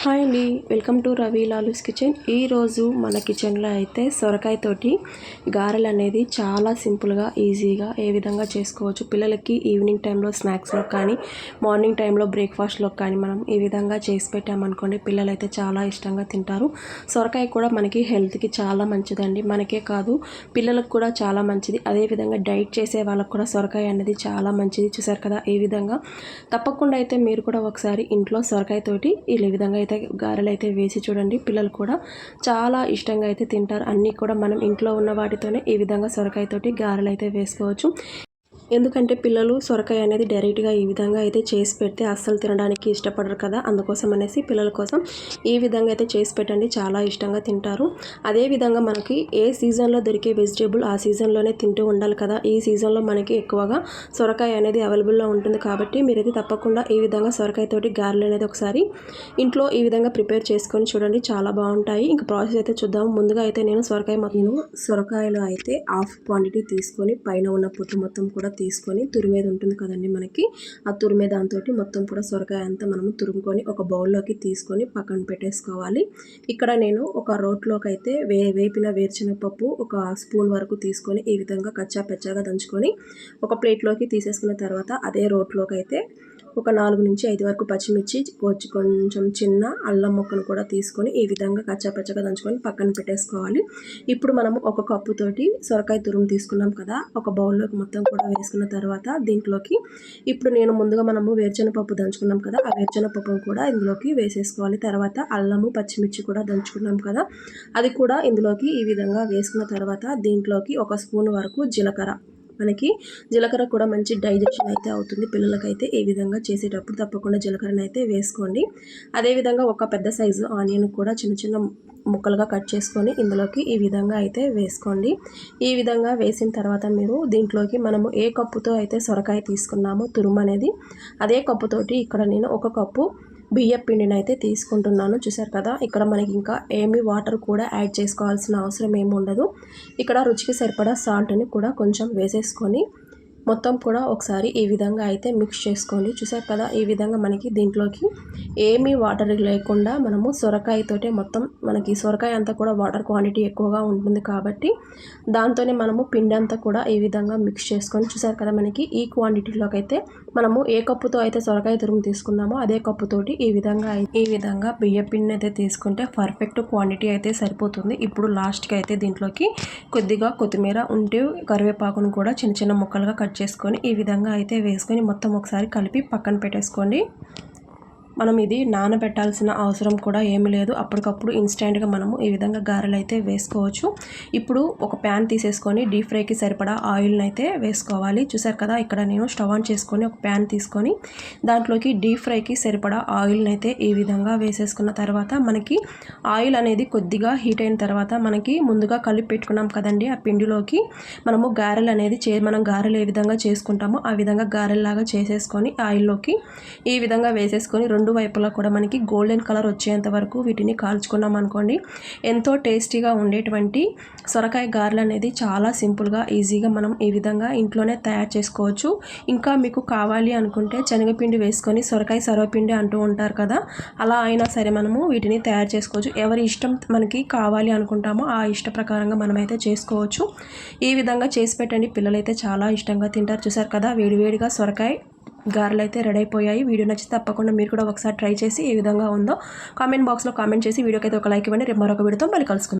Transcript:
Hi అండి. Welcome to Ravi Lalu's kitchen. ఈరోజు మన కిచెన్లో అయితే సొరకాయ తోటి గారెలు అనేది చాలా సింపుల్గా ఈజీగా ఏ విధంగా చేసుకోవచ్చు. పిల్లలకి ఈవినింగ్ టైంలో స్నాక్స్లో కానీ మార్నింగ్ టైంలో బ్రేక్ఫాస్ట్లో కానీ మనం ఈ విధంగా చేసి పెట్టామనుకోండి పిల్లలు అయితే చాలా ఇష్టంగా తింటారు. సొరకాయ కూడా మనకి హెల్త్కి చాలా మంచిదండి. మనకే కాదు పిల్లలకు కూడా చాలా మంచిది. అదేవిధంగా డైట్ చేసే వాళ్ళకు కూడా సొరకాయ అనేది చాలా మంచిది. చూసారు కదా ఈ విధంగా. తప్పకుండా అయితే మీరు కూడా ఒకసారి ఇంట్లో సొరకాయ తోటి ఈ విధంగా అయితే గారెలు అయితే వేసి చూడండి. పిల్లలు కూడా చాలా ఇష్టంగా అయితే తింటారు. అన్నీ కూడా మనం ఇంట్లో ఉన్న వాటితోనే ఈ విధంగా సొరకాయతోటి గారెలు అయితే వేసుకోవచ్చు. ఎందుకంటే పిల్లలు సొరకాయ అనేది డైరెక్ట్గా ఈ విధంగా అయితే చేసి పెడితే అస్సలు తినడానికి ఇష్టపడరు కదా. అందుకోసం అనేసి పిల్లల కోసం ఈ విధంగా అయితే చేసి పెట్టండి. చాలా ఇష్టంగా తింటారు. అదేవిధంగా మనకి ఏ సీజన్లో దొరికే వెజిటేబుల్ ఆ సీజన్లోనే తింటూ ఉండాలి కదా. ఈ సీజన్లో మనకి ఎక్కువగా సొరకాయ అనేది అవైలబుల్లో ఉంటుంది కాబట్టి మీరైతే తప్పకుండా ఈ విధంగా సొరకాయతోటి గారెలు అనేది ఒకసారి ఇంట్లో ఈ విధంగా ప్రిపేర్ చేసుకొని చూడండి. చాలా బాగుంటాయి. ఇంకా ప్రాసెస్ అయితే చూద్దాం. ముందుగా అయితే నేను సొరకాయ మొత్తం సొరకాయలు అయితే హాఫ్ క్వాంటిటీ తీసుకొని పైన ఉన్న పొట్టు మొత్తం కూడా తీసుకొని తురిమేది ఉంటుంది కదండి మనకి. ఆ తురిమే దాంతో మొత్తం కూడా సొరకాయ అంతా మనము తురుముకొని ఒక బౌల్లోకి తీసుకొని పక్కన పెట్టేసుకోవాలి. ఇక్కడ నేను ఒక రోట్లోకి అయితే వే వేపిన వేరుశనగపప్పు ఒక స్పూన్ వరకు తీసుకొని ఈ విధంగా కచ్చా పెచ్చాగా దంచుకొని ఒక ప్లేట్లోకి తీసేసుకున్న తర్వాత అదే రోట్లోకి అయితే ఒక నాలుగు నుంచి ఐదు వరకు పచ్చిమిర్చి కొంచెం చిన్న అల్లం ముక్కను కూడా తీసుకొని ఈ విధంగా కచ్చాపచ్చగా దంచుకొని పక్కన పెట్టేసుకోవాలి. ఇప్పుడు మనము ఒక కప్పుతోటి సొరకాయ తురుము తీసుకున్నాం కదా ఒక బౌల్లోకి మొత్తం కూడా వేసుకున్న తర్వాత దీంట్లోకి ఇప్పుడు నేను ముందుగా మనము వేరుచెనపప్పు దంచుకున్నాం కదా ఆ వేరుచెనపప్పును కూడా ఇందులోకి వేసేసుకోవాలి. తర్వాత అల్లము పచ్చిమిర్చి కూడా దంచుకున్నాం కదా అది కూడా ఇందులోకి ఈ విధంగా వేసుకున్న తర్వాత దీంట్లోకి ఒక స్పూన్ వరకు జీలకర్ర. మనకి జీలకర్ర కూడా మంచి డైజెషన్ అయితే అవుతుంది. పిల్లలకైతే ఈ విధంగా చేసేటప్పుడు తప్పకుండా జీలకర్రని అయితే వేసుకోండి. అదేవిధంగా ఒక పెద్ద సైజు ఆనియన్ కూడా చిన్న చిన్న ముక్కలుగా కట్ చేసుకొని ఇందులోకి ఈ విధంగా అయితే వేసుకోండి. ఈ విధంగా వేసిన తర్వాత మీరు దీంట్లోకి మనము ఏ కప్పుతో అయితే సొరకాయ తీసుకున్నామో తురుము అనేది అదే కప్పుతోటి ఇక్కడ నేను ఒక కప్పు బియ్యం పిండిని అయితే తీసుకుంటున్నాను. చూసారు కదా ఇక్కడ మనకి ఇంకా ఏమి వాటర్ కూడా యాడ్ చేసుకోవాల్సిన అవసరం ఏమి ఉండదు. ఇక్కడ రుచికి సరిపడా సాల్ట్ని కూడా కొంచెం వేసేసుకొని మొత్తం కూడా ఒకసారి ఈ విధంగా అయితే మిక్స్ చేసుకోండి. చూసారు కదా ఈ విధంగా మనకి దీంట్లోకి ఏమీ వాటర్ లేకుండా మనము సొరకాయతోటే మొత్తం మనకి సొరకాయ అంతా కూడా వాటర్ క్వాంటిటీ ఎక్కువగా ఉంటుంది కాబట్టి దాంతోనే మనము పిండి అంతా కూడా ఈ విధంగా మిక్స్ చేసుకొని చూసారు కదా మనకి ఈ క్వాంటిటీలోకి అయితే మనము ఏ కప్పుతో అయితే సొరకాయ తురుము తీసుకున్నామో అదే కప్పుతోటి ఈ విధంగా ఈ విధంగా బియ్య పిండిని అయితే తీసుకుంటే పర్ఫెక్ట్ క్వాంటిటీ అయితే సరిపోతుంది. ఇప్పుడు లాస్ట్కి అయితే దీంట్లోకి కొద్దిగా కొత్తిమీర ఉంటే కరివేపాకును కూడా చిన్న చిన్న ముక్కలుగా కట్ చేసుకొని ఈ విధంగా అయితే వేసుకొని మొత్తం ఒకసారి కలిపి పక్కన పెట్టేసుకోండి. మనం ఇది నానబెట్టాల్సిన అవసరం కూడా ఏమి లేదు. అప్పటికప్పుడు ఇన్స్టెంట్గా మనము ఈ విధంగా గారెలు అయితే వేసుకోవచ్చు. ఇప్పుడు ఒక ప్యాన్ తీసేసుకొని డీప్ ఫ్రైకి సరిపడా ఆయిల్ని అయితే వేసుకోవాలి. చూసారు కదా ఇక్కడ నేను స్టవ్ ఆన్ చేసుకొని ఒక ప్యాన్ తీసుకొని దాంట్లోకి డీప్ ఫ్రైకి సరిపడా ఆయిల్ని అయితే ఈ విధంగా వేసేసుకున్న తర్వాత మనకి ఆయిల్ అనేది కొద్దిగా హీట్ అయిన తర్వాత మనకి ముందుగా కలిపి పెట్టుకున్నాం కదండి ఆ పిండిలోకి మనము గారెలు అనేది చే మనం గారెలు ఏ విధంగా చేసుకుంటామో ఆ విధంగా గారెల్లాగా చేసేసుకొని ఆయిల్లోకి ఈ విధంగా వేసేసుకొని రెండు రెండు వైపులా కూడా మనకి గోల్డెన్ కలర్ వచ్చేంత వరకు వీటిని కాల్చుకున్నాం అనుకోండి. ఎంతో టేస్టీగా ఉండేటువంటి సొరకాయ గారెలు అనేది చాలా సింపుల్గా ఈజీగా మనం ఈ విధంగా ఇంట్లోనే తయారు చేసుకోవచ్చు. ఇంకా మీకు కావాలి అనుకుంటే శనగపిండి వేసుకొని సొరకాయ సర్వపిండి అంటూ ఉంటారు కదా అలా అయినా సరే మనము వీటిని తయారు చేసుకోవచ్చు. ఎవరి ఇష్టం మనకి కావాలి అనుకుంటామో ఆ ఇష్ట ప్రకారంగా మనమైతే చేసుకోవచ్చు. ఈ విధంగా చేసి పెట్టండి. పిల్లలైతే చాలా ఇష్టంగా తింటారు. చూసారు కదా వేడివేడిగా సొరకాయ గారెలు అయితే రెడీ అయిపోయాయి వీడియో నచ్చితే తప్పకుండా మీరు కూడా ఒకసారి ట్రై చేసి ఏ విధంగా ఉందో కామెంట్ బాక్స్లో కామెంట్ చేసి వీడియోకి అయితే ఒక లైక్ ఇవ్వండి. రేపు మరొక వీడియోతో మళ్ళీ కలుసుకుందాం.